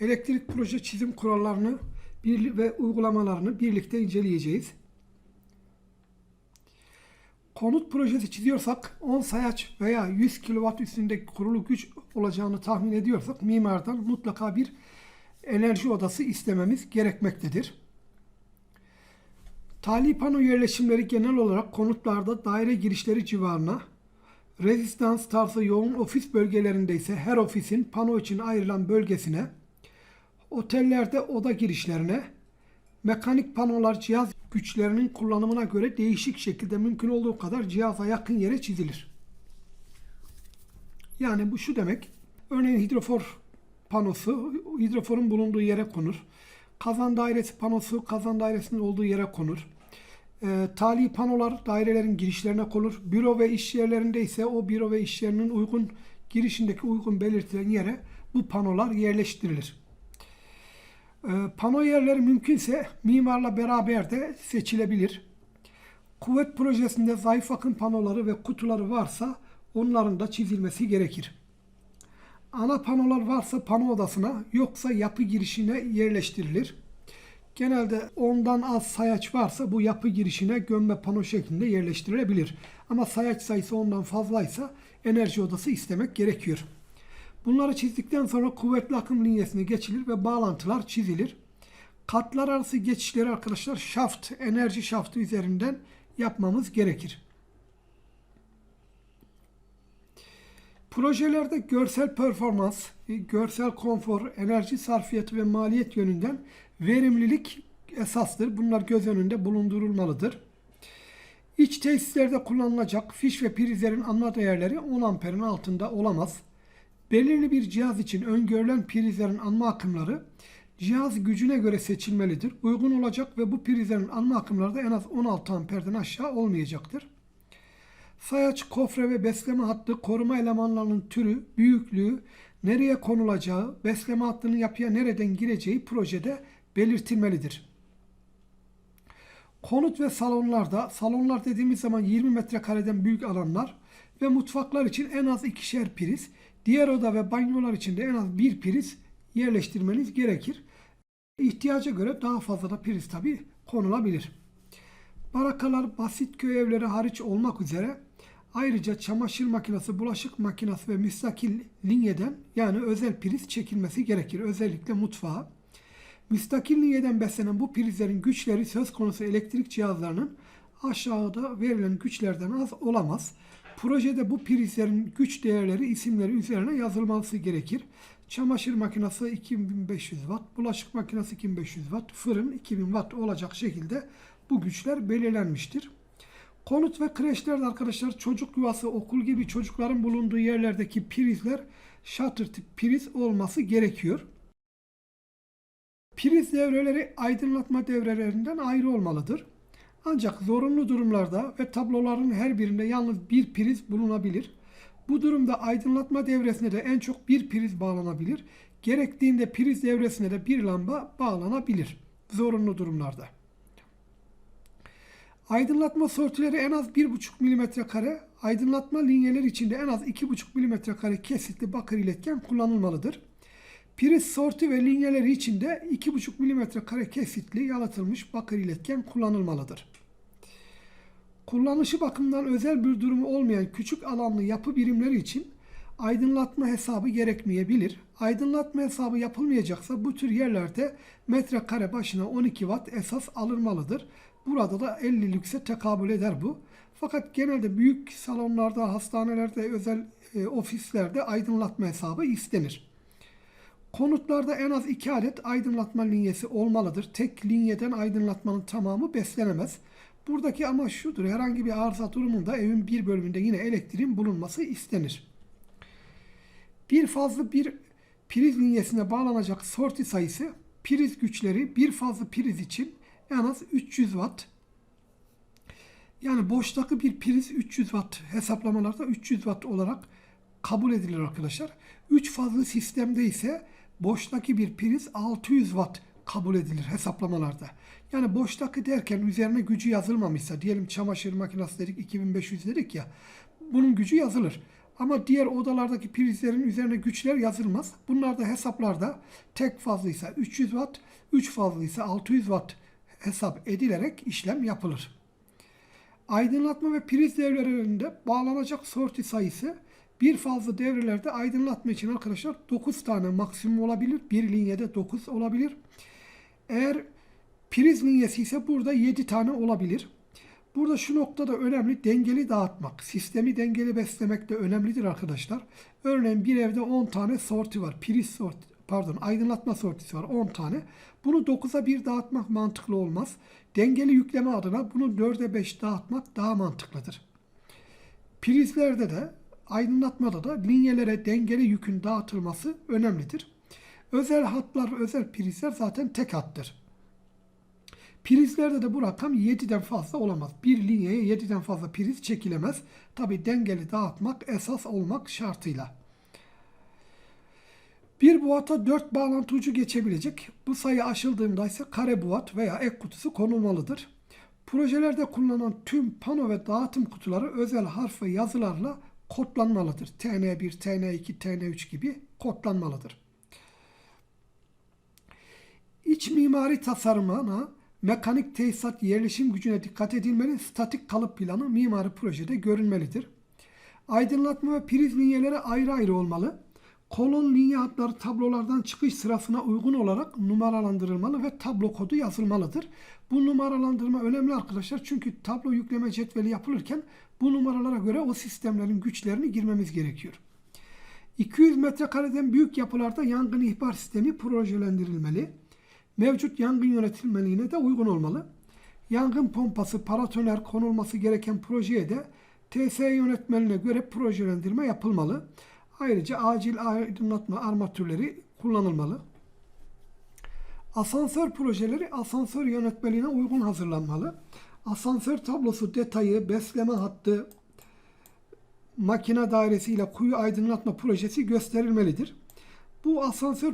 elektrik proje çizim kurallarını ve uygulamalarını birlikte inceleyeceğiz. Konut projesi çiziyorsak 10 sayaç veya 100 kW üstünde kurulu güç olacağını tahmin ediyorsak mimardan mutlaka bir enerji odası istememiz gerekmektedir. Tali pano yerleşimleri genel olarak konutlarda daire girişleri civarına, rezistans tarzı yoğun ofis bölgelerinde ise her ofisin pano için ayrılan bölgesine, otellerde oda girişlerine, mekanik panolar cihaz güçlerinin kullanımına göre değişik şekilde mümkün olduğu kadar cihaza yakın yere çizilir. Yani bu şu demek. Örneğin hidrofor panosu hidroforun bulunduğu yere konur. Kazan dairesi panosu kazan dairesinin olduğu yere konur. E, tali panolar dairelerin girişlerine konur. Büro ve iş yerlerinde ise o büro ve iş yerinin uygun girişindeki uygun belirtilen yere bu panolar yerleştirilir. E, pano yerleri mümkünse mimarla beraber de seçilebilir. Kuvvet projesinde zayıf akım panoları ve kutuları varsa onların da çizilmesi gerekir. Ana panolar varsa pano odasına yoksa yapı girişine yerleştirilir. Genelde ondan az sayaç varsa bu yapı girişine gömme pano şeklinde yerleştirilebilir. Ama sayaç sayısı ondan fazlaysa enerji odası istemek gerekiyor. Bunları çizdikten sonra kuvvetli akım linyesine geçilir ve bağlantılar çizilir. Katlar arası geçişleri arkadaşlar şaft, enerji şaftı üzerinden yapmamız gerekir. Projelerde görsel performans, görsel konfor, enerji sarfiyatı ve maliyet yönünden verimlilik esastır. Bunlar göz önünde bulundurulmalıdır. İç tesislerde kullanılacak fiş ve prizlerin anma değerleri 10 amperin altında olamaz. Belirli bir cihaz için öngörülen prizlerin anma akımları cihaz gücüne göre seçilmelidir. Uygun olacak ve bu prizlerin anma akımları da en az 16 amperden aşağı olmayacaktır. Sayaç, kofre ve besleme hattı koruma elemanlarının türü, büyüklüğü, nereye konulacağı, besleme hattının yapıya nereden gireceği projede belirtilmelidir. Konut ve salonlarda, salonlar dediğimiz zaman 20 metrekareden büyük alanlar ve mutfaklar için en az ikişer priz, diğer oda ve banyolar için de en az bir priz yerleştirmeniz gerekir. İhtiyaca göre daha fazla da priz tabi konulabilir. Barakalar basit köy evleri hariç olmak üzere ayrıca çamaşır makinesi, bulaşık makinesi ve müstakil linyeden yani özel priz çekilmesi gerekir. Özellikle mutfağa. Müstakil linyeden beslenen bu prizlerin güçleri söz konusu elektrik cihazlarının aşağıda verilen güçlerden az olamaz. Projede bu prizlerin güç değerleri isimleri üzerine yazılması gerekir. Çamaşır makinesi 2500 watt, bulaşık makinesi 2500 watt, fırın 2000 watt olacak şekilde bu güçler belirlenmiştir. Konut ve kreşlerde arkadaşlar çocuk yuvası, okul gibi çocukların bulunduğu yerlerdeki prizler shutter tip priz olması gerekiyor. Priz devreleri aydınlatma devrelerinden ayrı olmalıdır. Ancak zorunlu durumlarda ve tabloların her birinde yalnız bir priz bulunabilir. Bu durumda aydınlatma devresine de en çok bir priz bağlanabilir. Gerektiğinde priz devresine de bir lamba bağlanabilir. Zorunlu durumlarda. Aydınlatma sortileri en az 1,5 mm kare, aydınlatma linyeleri içinde en az 2,5 mm kare kesitli bakır iletken kullanılmalıdır. Priz sorti ve linyeleri içinde 2,5 mm kare kesitli yalıtılmış bakır iletken kullanılmalıdır. Kullanışı bakımından özel bir durumu olmayan küçük alanlı yapı birimleri için aydınlatma hesabı gerekmeyebilir. Aydınlatma hesabı yapılmayacaksa bu tür yerlerde metrekare başına 12 watt esas alınmalıdır. Burada da 50 lükse tekabül eder bu. Fakat genelde büyük salonlarda, hastanelerde, özel e, ofislerde aydınlatma hesabı istenir. Konutlarda en az 2 adet aydınlatma linyesi olmalıdır. Tek linyeden aydınlatmanın tamamı beslenemez. Buradaki amaç şudur. Herhangi bir arıza durumunda evin bir bölümünde yine elektriğin bulunması istenir. Bir fazla bir priz linyesine bağlanacak sorti sayısı priz güçleri bir fazla priz için en az 300 watt. Yani boştaki bir priz 300 watt hesaplamalarda 300 watt olarak kabul edilir arkadaşlar. 3 fazlı sistemde ise boştaki bir priz 600 watt kabul edilir hesaplamalarda. Yani boştaki derken üzerine gücü yazılmamışsa diyelim çamaşır makinesi dedik 2500 dedik ya bunun gücü yazılır. Ama diğer odalardaki prizlerin üzerine güçler yazılmaz. Bunlar da hesaplarda tek fazlıysa 300 watt, 3 fazlıysa 600 watt hesap edilerek işlem yapılır. Aydınlatma ve priz devrelerinde bağlanacak sorti sayısı bir fazla devrelerde aydınlatma için arkadaşlar 9 tane maksimum olabilir. Bir linyede 9 olabilir. Eğer priz linyesi ise burada 7 tane olabilir. Burada şu noktada önemli dengeli dağıtmak. Sistemi dengeli beslemek de önemlidir arkadaşlar. Örneğin bir evde 10 tane sorti var. Priz sorti, pardon aydınlatma sortisi var 10 tane. Bunu 9'a 1 dağıtmak mantıklı olmaz. Dengeli yükleme adına bunu 4'e 5 dağıtmak daha mantıklıdır. Prizlerde de aydınlatmada da linyelere dengeli yükün dağıtılması önemlidir. Özel hatlar, özel prizler zaten tek hattır. Prizlerde de bu rakam 7'den fazla olamaz. Bir linyeye 7'den fazla priz çekilemez. Tabi dengeli dağıtmak esas olmak şartıyla. Bir buata 4 bağlantı ucu geçebilecek. Bu sayı aşıldığında ise kare buat veya ek kutusu konulmalıdır. Projelerde kullanılan tüm pano ve dağıtım kutuları özel harf ve yazılarla kodlanmalıdır. TN1, TN2, TN3 gibi kodlanmalıdır. İç mimari tasarımına mekanik tesisat yerleşim gücüne dikkat edilmeli, statik kalıp planı mimari projede görünmelidir. Aydınlatma ve priz linyeleri ayrı ayrı olmalı. Kolon linye hatları tablolardan çıkış sırasına uygun olarak numaralandırılmalı ve tablo kodu yazılmalıdır. Bu numaralandırma önemli arkadaşlar çünkü tablo yükleme cetveli yapılırken bu numaralara göre o sistemlerin güçlerini girmemiz gerekiyor. 200 metrekareden büyük yapılarda yangın ihbar sistemi projelendirilmeli. Mevcut yangın yönetilmeliğine de uygun olmalı. Yangın pompası, paratoner konulması gereken projeye de TS yönetmeliğine göre projelendirme yapılmalı. Ayrıca acil aydınlatma armatürleri kullanılmalı. Asansör projeleri asansör yönetmeliğine uygun hazırlanmalı. Asansör tablosu detayı, besleme hattı, makine dairesi ile kuyu aydınlatma projesi gösterilmelidir. Bu asansör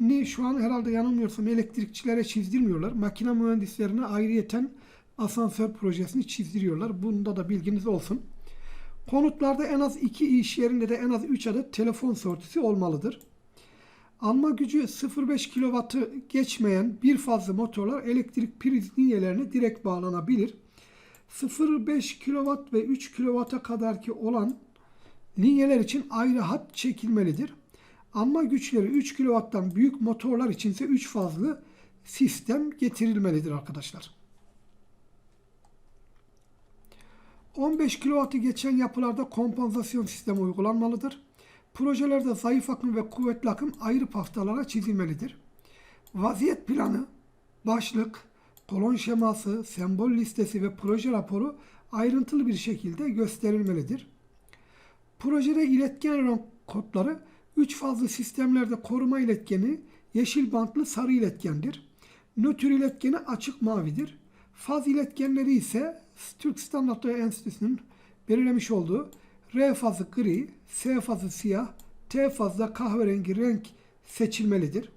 projelerini şu an herhalde yanılmıyorsam elektrikçilere çizdirmiyorlar. Makine mühendislerine ayrıyeten asansör projesini çizdiriyorlar. Bunda da bilginiz olsun. Konutlarda en az 2 iş yerinde de en az 3 adet telefon sortisi olmalıdır. Alma gücü 0.5 kW'ı geçmeyen bir fazla motorlar elektrik priz linyelerine direkt bağlanabilir. 0.5 kW ve 3 kW'a kadarki olan linyeler için ayrı hat çekilmelidir. Alma güçleri 3 kW'dan büyük motorlar içinse 3 fazlı sistem getirilmelidir arkadaşlar. 15 kW'ı geçen yapılarda kompansasyon sistemi uygulanmalıdır. Projelerde zayıf akım ve kuvvetli akım ayrı paftalara çizilmelidir. Vaziyet planı, başlık, kolon şeması, sembol listesi ve proje raporu ayrıntılı bir şekilde gösterilmelidir. Projede iletken renk kodları 3 fazlı sistemlerde koruma iletkeni yeşil bantlı sarı iletkendir. Nötr iletkeni açık mavidir. Faz iletkenleri ise Türk Standartları Enstitüsü'nün belirlemiş olduğu R fazı gri, S fazı siyah, T fazla kahverengi renk seçilmelidir.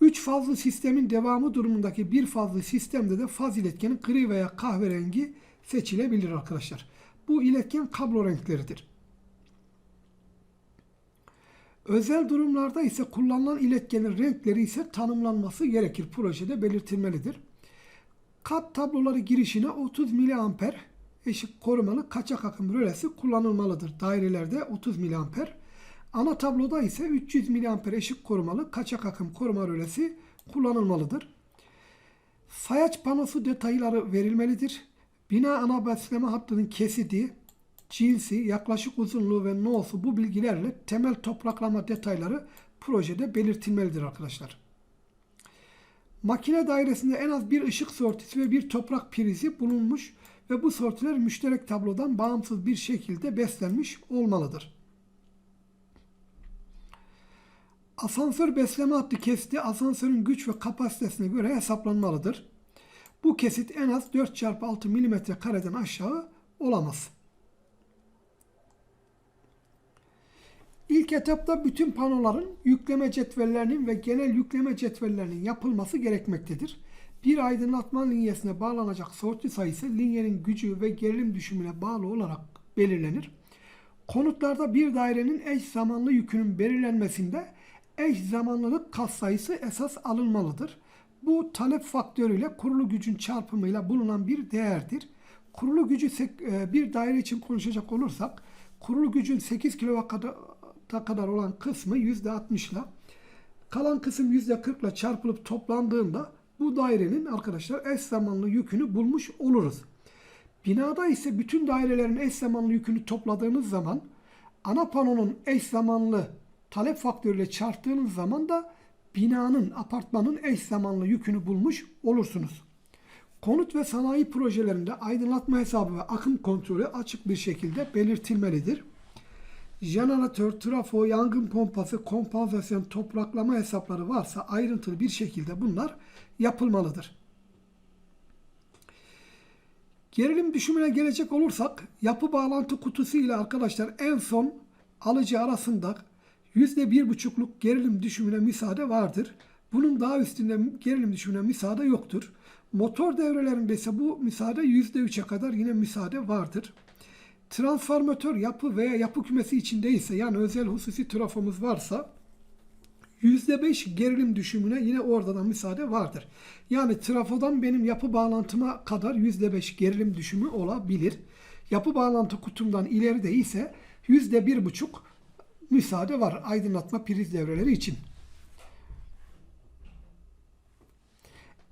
3 fazlı sistemin devamı durumundaki bir fazlı sistemde de faz iletkeni gri veya kahverengi seçilebilir arkadaşlar. Bu iletken kablo renkleridir. Özel durumlarda ise kullanılan iletkenin renkleri ise tanımlanması gerekir. Projede belirtilmelidir. Kat tabloları girişine 30 mA eşik korumalı kaçak akım rölesi kullanılmalıdır. Dairelerde 30 mA. Ana tabloda ise 300 mA eşik korumalı kaçak akım koruma rölesi kullanılmalıdır. Sayaç panosu detayları verilmelidir. Bina ana besleme hattının kesidi, cinsi, yaklaşık uzunluğu ve no'su bu bilgilerle temel topraklama detayları projede belirtilmelidir arkadaşlar. Makine dairesinde en az bir ışık sortisi ve bir toprak prizi bulunmuş ve bu sortiler müşterek tablodan bağımsız bir şekilde beslenmiş olmalıdır. Asansör besleme hattı kesiti asansörün güç ve kapasitesine göre hesaplanmalıdır. Bu kesit en az 4x6 mm kareden aşağı olamaz. İlk etapta bütün panoların yükleme cetvellerinin ve genel yükleme cetvellerinin yapılması gerekmektedir. Bir aydınlatma linyesine bağlanacak sorti sayısı linyenin gücü ve gerilim düşümüne bağlı olarak belirlenir. Konutlarda bir dairenin eş zamanlı yükünün belirlenmesinde eş zamanlılık katsayısı esas alınmalıdır. Bu talep faktörüyle kurulu gücün çarpımıyla bulunan bir değerdir. Kurulu gücü e, bir daire için konuşacak olursak kurulu gücün 8 kW'a kadar olan kısmı %60 ile kalan kısım %40 ile çarpılıp toplandığında bu dairenin arkadaşlar eş zamanlı yükünü bulmuş oluruz. Binada ise bütün dairelerin eş zamanlı yükünü topladığınız zaman ana panonun eş zamanlı talep faktörüyle çarptığınız zaman da binanın, apartmanın eş zamanlı yükünü bulmuş olursunuz. Konut ve sanayi projelerinde aydınlatma hesabı ve akım kontrolü açık bir şekilde belirtilmelidir. Jeneratör, trafo, yangın pompası, kompansasyon, topraklama hesapları varsa ayrıntılı bir şekilde bunlar yapılmalıdır. Gerilim düşümüne gelecek olursak yapı bağlantı kutusu ile arkadaşlar en son alıcı arasında %1,5'luk gerilim düşümüne müsaade vardır. Bunun daha üstünde gerilim düşümüne müsaade yoktur. Motor devrelerinde ise bu müsaade %3'e kadar yine müsaade vardır. Transformatör yapı veya yapı kümesi içindeyse yani özel hususi trafomuz varsa %5 gerilim düşümüne yine orada da müsaade vardır. Yani trafodan benim yapı bağlantıma kadar %5 gerilim düşümü olabilir. Yapı bağlantı kutumdan ileride ise %1,5 müsaade var aydınlatma priz devreleri için.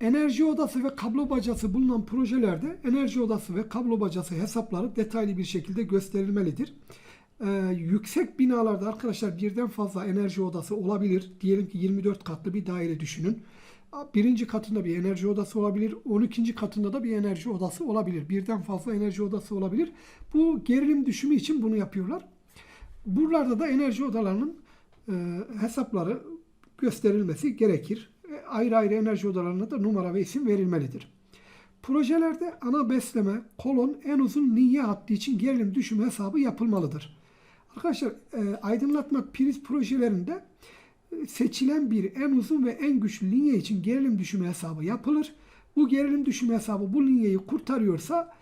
Enerji odası ve kablo bacası bulunan projelerde enerji odası ve kablo bacası hesapları detaylı bir şekilde gösterilmelidir. Ee, yüksek binalarda arkadaşlar birden fazla enerji odası olabilir. Diyelim ki 24 katlı bir daire düşünün. Birinci katında bir enerji odası olabilir. 12. katında da bir enerji odası olabilir. Birden fazla enerji odası olabilir. Bu gerilim düşümü için bunu yapıyorlar. Buralarda da enerji odalarının e, hesapları gösterilmesi gerekir. E, ayrı ayrı enerji odalarına da numara ve isim verilmelidir. Projelerde ana besleme, kolon, en uzun linye hattı için gerilim düşümü hesabı yapılmalıdır. Arkadaşlar e, aydınlatma priz projelerinde e, seçilen bir en uzun ve en güçlü linye için gerilim düşümü hesabı yapılır. Bu gerilim düşümü hesabı bu linyeyi kurtarıyorsa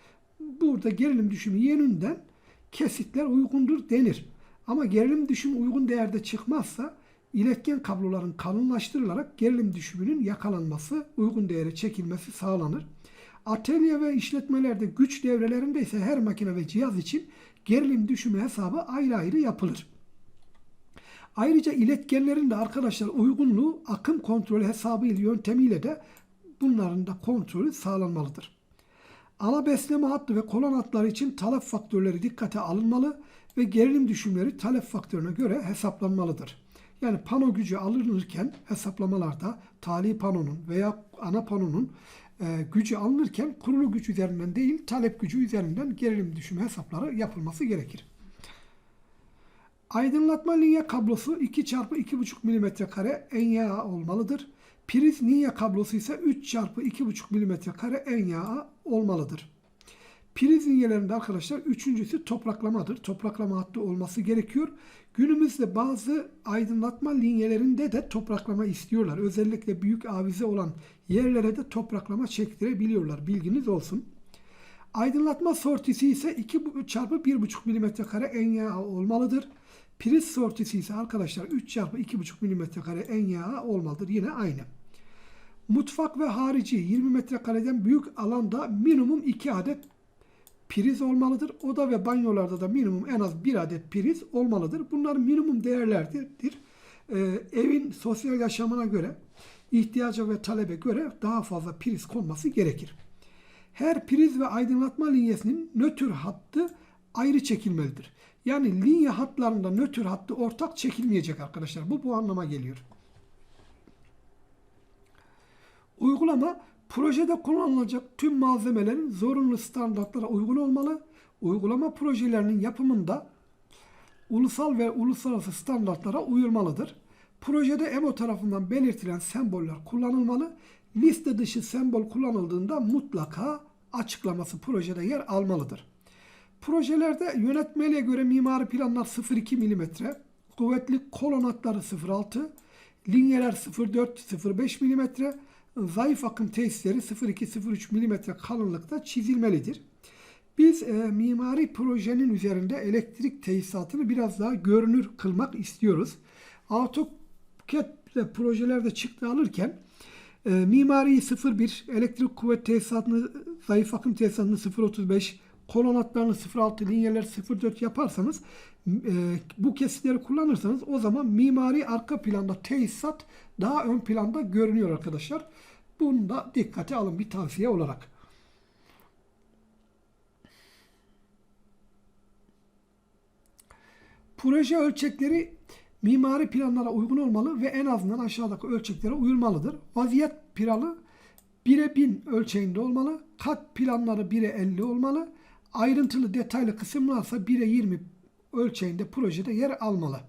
burada gerilim düşümü yönünden kesitler uygundur denir. Ama gerilim düşümü uygun değerde çıkmazsa iletken kabloların kalınlaştırılarak gerilim düşümünün yakalanması, uygun değere çekilmesi sağlanır. Atölye ve işletmelerde güç devrelerinde ise her makine ve cihaz için gerilim düşümü hesabı ayrı ayrı yapılır. Ayrıca iletkenlerin de arkadaşlar uygunluğu akım kontrolü hesabı yöntemiyle de bunların da kontrolü sağlanmalıdır. Ana besleme hattı ve kolon hatları için talep faktörleri dikkate alınmalı ve gerilim düşümleri talep faktörüne göre hesaplanmalıdır. Yani pano gücü alınırken hesaplamalarda tali panonun veya ana panonun e, gücü alınırken kurulu güç üzerinden değil talep gücü üzerinden gerilim düşümü hesapları yapılması gerekir. Aydınlatma linye kablosu 2 çarpı 2,5 mm kare NYA olmalıdır. Priz linye kablosu ise 3 çarpı 2,5 mm kare NYA olmalıdır. Priz linyelerinde arkadaşlar üçüncüsü topraklamadır. Topraklama hattı olması gerekiyor. Günümüzde bazı aydınlatma linyelerinde de topraklama istiyorlar. Özellikle büyük avize olan yerlere de topraklama çektirebiliyorlar. Bilginiz olsun. Aydınlatma sortisi ise 2 çarpı 1,5 mm kare NYA olmalıdır. Priz sortisi ise arkadaşlar 3 çarpı 2,5 mm kare NYA olmalıdır. Yine aynı. Mutfak ve harici 20 metrekareden büyük alanda minimum 2 adet priz olmalıdır. Oda ve banyolarda da minimum en az bir adet priz olmalıdır. Bunlar minimum değerlerdir. Ee, evin sosyal yaşamına göre, ihtiyaca ve talebe göre daha fazla priz konması gerekir. Her priz ve aydınlatma linyesinin nötr hattı ayrı çekilmelidir. Yani linye hatlarında nötr hattı ortak çekilmeyecek arkadaşlar. Bu bu anlama geliyor. Uygulama projede kullanılacak tüm malzemelerin zorunlu standartlara uygun olmalı. Uygulama projelerinin yapımında ulusal ve uluslararası standartlara uyulmalıdır. Projede EMO tarafından belirtilen semboller kullanılmalı. Liste dışı sembol kullanıldığında mutlaka açıklaması projede yer almalıdır. Projelerde yönetmeliğe göre mimari planlar 0,2 mm, kuvvetli kolon hatları 0,6, linyeler 0,4-0,5 mm, zayıf akım tesisleri 0,2-0,3 mm kalınlıkta çizilmelidir. Biz e, mimari projenin üzerinde elektrik tesisatını biraz daha görünür kılmak istiyoruz. AutoCAD projelerde çıktı alırken e, mimariyi 01, elektrik kuvvet tesisatını, zayıf akım tesisatını 035, kolonatlarını 06, linyeler 04 yaparsanız e, bu kesitleri kullanırsanız o zaman mimari arka planda tesisat daha ön planda görünüyor arkadaşlar. Bunu da dikkate alın bir tavsiye olarak. Proje ölçekleri mimari planlara uygun olmalı ve en azından aşağıdaki ölçeklere uyulmalıdır. Vaziyet planı 1'e 1000 ölçeğinde olmalı. Kat planları 1'e 50 olmalı. Ayrıntılı detaylı kısımlarsa 1'e 20 ölçeğinde projede yer almalı.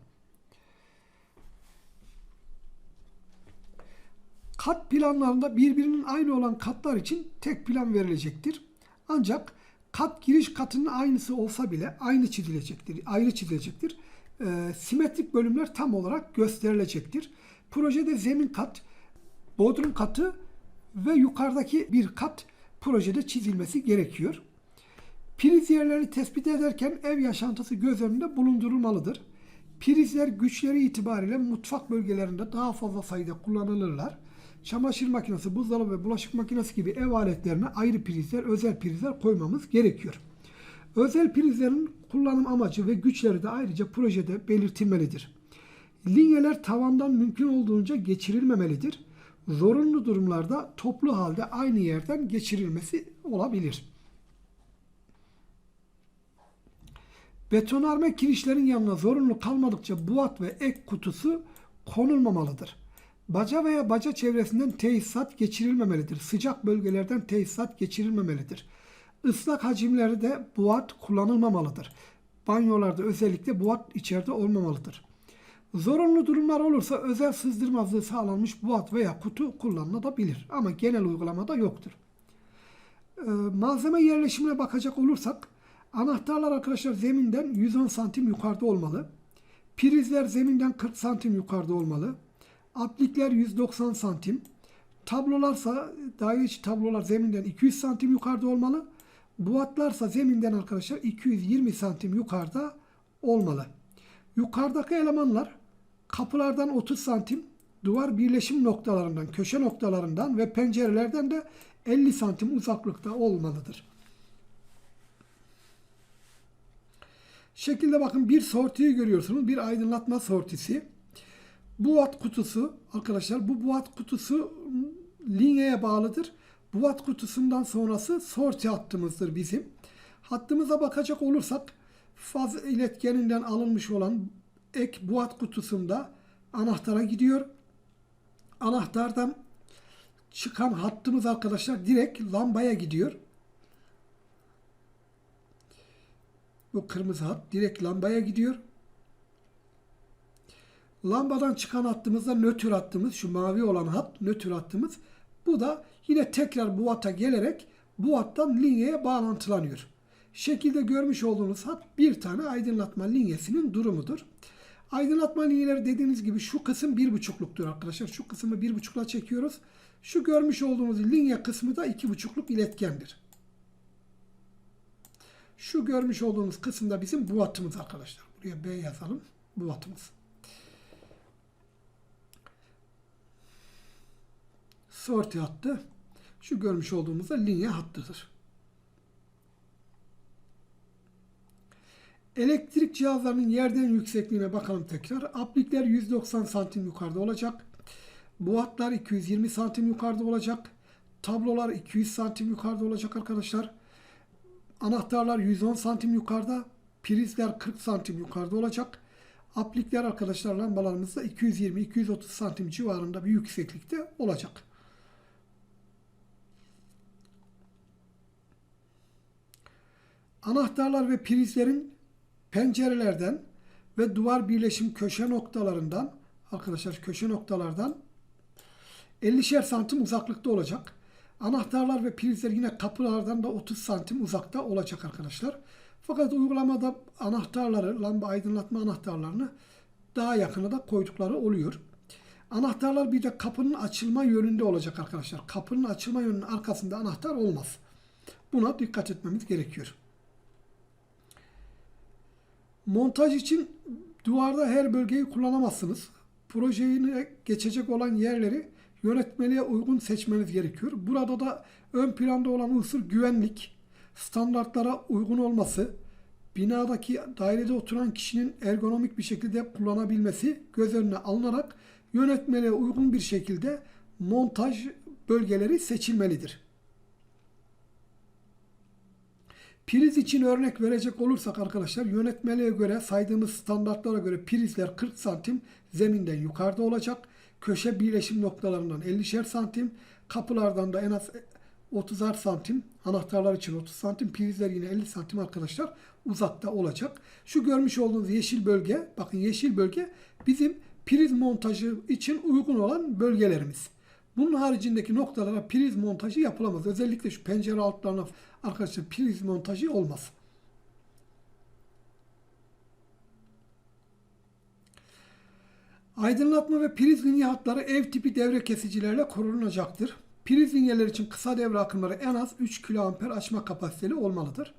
Kat planlarında birbirinin aynı olan katlar için tek plan verilecektir. Ancak kat giriş katının aynısı olsa bile aynı çizilecektir, ayrı çizilecektir. E, simetrik bölümler tam olarak gösterilecektir. Projede zemin kat, bodrum katı ve yukarıdaki bir kat projede çizilmesi gerekiyor. Priz yerlerini tespit ederken ev yaşantısı göz önünde bulundurulmalıdır. Prizler güçleri itibariyle mutfak bölgelerinde daha fazla sayıda kullanılırlar. Çamaşır makinesi, buzdolabı ve bulaşık makinesi gibi ev aletlerine ayrı prizler, özel prizler koymamız gerekiyor. Özel prizlerin kullanım amacı ve güçleri de ayrıca projede belirtilmelidir. Linyeler tavandan mümkün olduğunca geçirilmemelidir. Zorunlu durumlarda toplu halde aynı yerden geçirilmesi olabilir. Betonarme kirişlerin yanına zorunlu kalmadıkça buat ve ek kutusu konulmamalıdır. Baca veya baca çevresinden tesisat geçirilmemelidir. Sıcak bölgelerden tesisat geçirilmemelidir. Islak hacimlerde buat kullanılmamalıdır. Banyolarda özellikle buat içeride olmamalıdır. Zorunlu durumlar olursa özel sızdırmazlığı sağlanmış buat veya kutu kullanılabilir ama genel uygulamada yoktur. Ee, malzeme yerleşimine bakacak olursak anahtarlar arkadaşlar zeminden 110 santim yukarıda olmalı. Prizler zeminden 40 santim yukarıda olmalı. Aplikler 190 santim. Tablolarsa daire içi tablolar zeminden 200 santim yukarıda olmalı. Buatlarsa zeminden arkadaşlar 220 santim yukarıda olmalı. Yukarıdaki elemanlar kapılardan 30 santim, duvar birleşim noktalarından, köşe noktalarından ve pencerelerden de 50 santim uzaklıkta olmalıdır. Şekilde bakın bir sortiyi görüyorsunuz. Bir aydınlatma sortisi. Buat kutusu arkadaşlar bu buat kutusu linyeye bağlıdır. Buat kutusundan sonrası sorti hattımızdır bizim. Hattımıza bakacak olursak faz iletkeninden alınmış olan ek buat kutusunda anahtara gidiyor. Anahtardan çıkan hattımız arkadaşlar direkt lambaya gidiyor. Bu kırmızı hat direkt lambaya gidiyor. Lambadan çıkan hattımızda nötr hattımız, şu mavi olan hat nötr hattımız. Bu da yine tekrar bu hata gelerek bu hattan linyeye bağlantılanıyor. Şekilde görmüş olduğunuz hat bir tane aydınlatma linyesinin durumudur. Aydınlatma linyeleri dediğiniz gibi şu kısım bir buçukluktur arkadaşlar. Şu kısmı bir buçukla çekiyoruz. Şu görmüş olduğunuz linye kısmı da iki buçukluk iletkendir. Şu görmüş olduğunuz kısımda bizim bu hattımız arkadaşlar. Buraya B yazalım. Bu hattımız. sorti hattı şu görmüş olduğumuzda linye hattıdır. Elektrik cihazlarının yerden yüksekliğine bakalım tekrar. Aplikler 190 santim yukarıda olacak. Buatlar 220 santim yukarıda olacak. Tablolar 200 santim yukarıda olacak arkadaşlar. Anahtarlar 110 santim yukarıda. Prizler 40 santim yukarıda olacak. Aplikler arkadaşlar lambalarımızda 220-230 santim civarında bir yükseklikte olacak. Anahtarlar ve prizlerin pencerelerden ve duvar birleşim köşe noktalarından arkadaşlar köşe noktalardan 50'şer santim uzaklıkta olacak. Anahtarlar ve prizler yine kapılardan da 30 santim uzakta olacak arkadaşlar. Fakat uygulamada anahtarları, lamba aydınlatma anahtarlarını daha yakına da koydukları oluyor. Anahtarlar bir de kapının açılma yönünde olacak arkadaşlar. Kapının açılma yönünün arkasında anahtar olmaz. Buna dikkat etmemiz gerekiyor. Montaj için duvarda her bölgeyi kullanamazsınız. Projeyi geçecek olan yerleri yönetmeliğe uygun seçmeniz gerekiyor. Burada da ön planda olan unsur güvenlik, standartlara uygun olması, binadaki dairede oturan kişinin ergonomik bir şekilde kullanabilmesi göz önüne alınarak yönetmeliğe uygun bir şekilde montaj bölgeleri seçilmelidir. Priz için örnek verecek olursak arkadaşlar yönetmeliğe göre saydığımız standartlara göre prizler 40 santim zeminden yukarıda olacak. Köşe birleşim noktalarından 50'şer santim. Kapılardan da en az 30'ar santim. Anahtarlar için 30 santim. Prizler yine 50 santim arkadaşlar uzakta olacak. Şu görmüş olduğunuz yeşil bölge bakın yeşil bölge bizim priz montajı için uygun olan bölgelerimiz. Bunun haricindeki noktalara priz montajı yapılamaz. Özellikle şu pencere altlarına arkadaşlar priz montajı olmaz. Aydınlatma ve priz linye hatları ev tipi devre kesicilerle korunacaktır. Priz linyeler için kısa devre akımları en az 3 kA açma kapasiteli olmalıdır.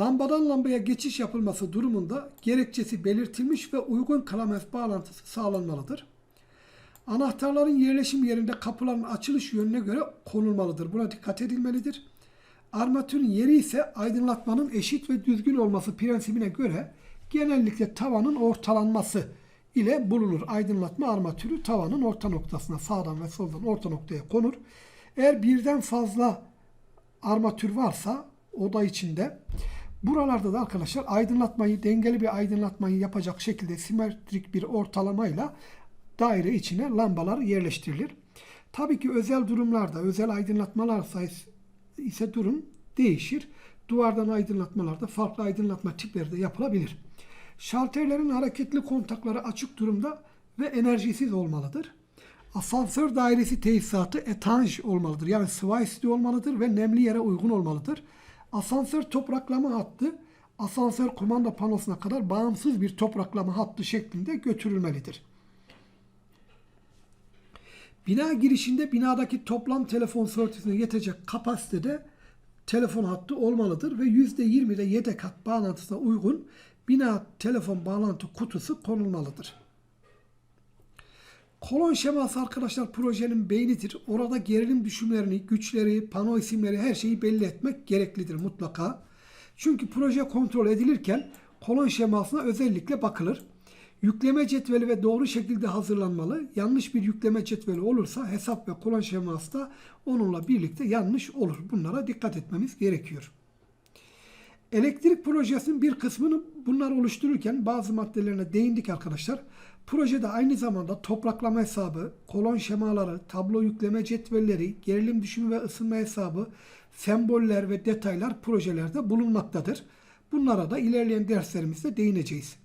Lambadan lambaya geçiş yapılması durumunda gerekçesi belirtilmiş ve uygun kalamez bağlantısı sağlanmalıdır. Anahtarların yerleşim yerinde kapıların açılış yönüne göre konulmalıdır. Buna dikkat edilmelidir. Armatürün yeri ise aydınlatmanın eşit ve düzgün olması prensibine göre genellikle tavanın ortalanması ile bulunur. Aydınlatma armatürü tavanın orta noktasına sağdan ve soldan orta noktaya konur. Eğer birden fazla armatür varsa oda içinde buralarda da arkadaşlar aydınlatmayı dengeli bir aydınlatmayı yapacak şekilde simetrik bir ortalamayla daire içine lambalar yerleştirilir. Tabii ki özel durumlarda, özel aydınlatmalar ise durum değişir. Duvardan aydınlatmalarda farklı aydınlatma tipleri de yapılabilir. Şalterlerin hareketli kontakları açık durumda ve enerjisiz olmalıdır. Asansör dairesi tesisatı etanj olmalıdır. Yani Swice'li olmalıdır ve nemli yere uygun olmalıdır. Asansör topraklama hattı asansör kumanda panosuna kadar bağımsız bir topraklama hattı şeklinde götürülmelidir. Bina girişinde binadaki toplam telefon sortisine yetecek kapasitede telefon hattı olmalıdır ve %20'de yedek hat bağlantısına uygun bina telefon bağlantı kutusu konulmalıdır. Kolon şeması arkadaşlar projenin beynidir. Orada gerilim düşümlerini, güçleri, pano isimleri her şeyi belli etmek gereklidir mutlaka. Çünkü proje kontrol edilirken kolon şemasına özellikle bakılır. Yükleme cetveli ve doğru şekilde hazırlanmalı. Yanlış bir yükleme cetveli olursa hesap ve kolon şeması da onunla birlikte yanlış olur. Bunlara dikkat etmemiz gerekiyor. Elektrik projesinin bir kısmını bunlar oluştururken bazı maddelerine değindik arkadaşlar. Projede aynı zamanda topraklama hesabı, kolon şemaları, tablo yükleme cetvelleri, gerilim düşümü ve ısınma hesabı, semboller ve detaylar projelerde bulunmaktadır. Bunlara da ilerleyen derslerimizde değineceğiz.